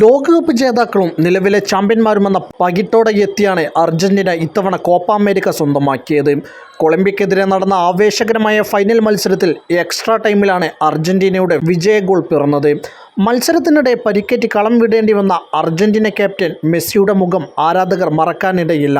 ലോകകപ്പ് ജേതാക്കളും നിലവിലെ ചാമ്പ്യന്മാരുമെന്ന പകിട്ടോടെ എത്തിയാണ് അർജന്റീന ഇത്തവണ കോപ്പ അമേരിക്ക സ്വന്തമാക്കിയത്. കൊളംബിയക്കെതിരെ നടന്ന ആവേശകരമായ ഫൈനൽ മത്സരത്തിൽ എക്സ്ട്രാ ടൈമിലാണ് അർജന്റീനയുടെ വിജയ ഗോൾ പിറന്നത്. മത്സരത്തിനിടെ പരിക്കേറ്റ് കളം വിടേണ്ടി വന്ന അർജന്റീന ക്യാപ്റ്റൻ മെസ്സിയുടെ മുഖം ആരാധകർ മറക്കാനിടയില്ല.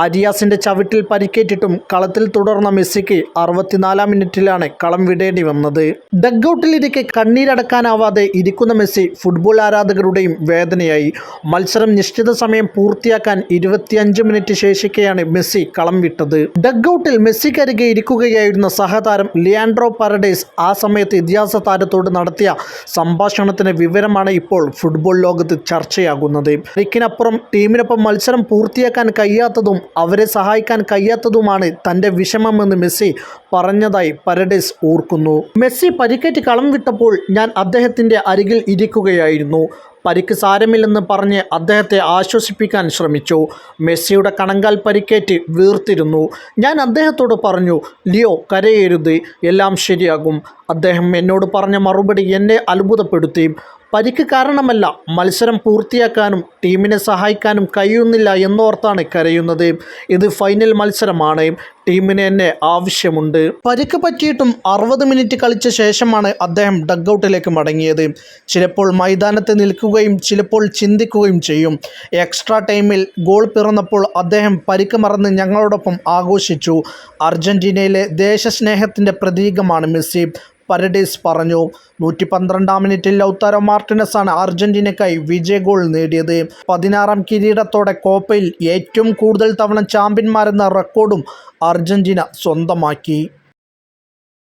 ആരിയാസിന്റെ ചവിട്ടിൽ പരിക്കേറ്റിട്ടും കളത്തിൽ തുടർന്ന മെസ്സിക്ക് അറുപത്തിനാലാം മിനിറ്റിലാണ് കളം വിടേണ്ടി വന്നത്. ഡഗ്ഔട്ടിലിരിക്കെ കണ്ണീരടക്കാനാവാതെ ഇരിക്കുന്ന മെസ്സി ഫുട്ബോൾ ആരാധകരുടെയും വേദനയായി. മത്സരം നിശ്ചിത സമയം പൂർത്തിയാക്കാൻ ഇരുപത്തിയഞ്ച് മിനിറ്റ് ശേഷിക്കെയാണ് മെസ്സി കളം വിട്ടത്. ഡഗ്ഔട്ടിൽ മെസ്സിക്കരികെ ഇരിക്കുകയായിരുന്ന സഹതാരം ലിയാൻഡ്രോ പാരഡൈസ് ആ സമയത്ത് ഇതിഹാസ താരത്തോട് നടത്തിയ സംഭാഷണത്തിന് വിവരമാണ് ഇപ്പോൾ ഫുട്ബോൾ ലോകത്ത് ചർച്ചയാകുന്നത്. പരിക്കിനപ്പുറം ടീമിനൊപ്പം മത്സരം പൂർത്തിയാക്കാൻ കഴിയാത്തതും അവരെ സഹായിക്കാൻ കഴിയാത്തതുമാണ് തന്റെ വിഷമമെന്ന് മെസ്സി പറഞ്ഞതായി പരഡേസ് ഓർക്കുന്നു. മെസ്സി പരിക്കേറ്റ് കളം വിട്ടപ്പോൾ ഞാൻ അദ്ദേഹത്തിന്റെ അരികിൽ ഇരിക്കുകയായിരുന്നു. പരിക്ക് സാരമില്ലെന്ന് പറഞ്ഞ് അദ്ദേഹത്തെ ആശ്വസിപ്പിക്കാൻ ശ്രമിച്ചു. മെസ്സിയുടെ കണങ്കാൽ പരിക്കേറ്റ് വീർത്തിരുന്നു. ഞാൻ അദ്ദേഹത്തോട് പറഞ്ഞു ലിയോ കരയരുത്. എല്ലാം ശരിയാകും. അദ്ദേഹം എന്നോട് പറഞ്ഞ മറുപടി എന്നെ അത്ഭുതപ്പെടുത്തി. പരിക്ക് കാരണമല്ല മത്സരം പൂർത്തിയാക്കാനും ടീമിനെ സഹായിക്കാനും കഴിയുന്നില്ല എന്നോർത്താണ് കരയുന്നത്. ഇത് ഫൈനൽ മത്സരമാണ്. ടീമിന് എന്നെ ആവശ്യമുണ്ട്. പരിക്ക് പറ്റിയിട്ടും അറുപത് മിനിറ്റ് കളിച്ച ശേഷമാണ് അദ്ദേഹം ഡഗ്ഔട്ടിലേക്ക് മടങ്ങിയത്. ചിലപ്പോൾ മൈതാനത്ത് നിൽക്കുകയും ചിലപ്പോൾ ചിന്തിക്കുകയും ചെയ്യും. എക്സ്ട്രാ ടൈമിൽ ഗോൾ പിറന്നപ്പോൾ അദ്ദേഹം പരിക്ക് മറന്ന് ഞങ്ങളോടൊപ്പം ആഘോഷിച്ചു. അർജന്റീനയിലെ ദേശസ്നേഹത്തിന്റെ പ്രതീകമാണ് മെസ്സി. പരഡേസ് പറഞ്ഞു. നൂറ്റി പന്ത്രണ്ടാം മിനിറ്റിൽ ലൗത്താരോ മാർട്ടിനസാണ് അർജന്റീനയ്ക്കായി വിജയ ഗോൾ നേടിയത്. പതിനാറാം കിരീടത്തോടെ കോപ്പയിൽ ഏറ്റവും കൂടുതൽ തവണ ചാമ്പ്യന്മാരെന്ന റെക്കോർഡും അർജന്റീന സ്വന്തമാക്കി.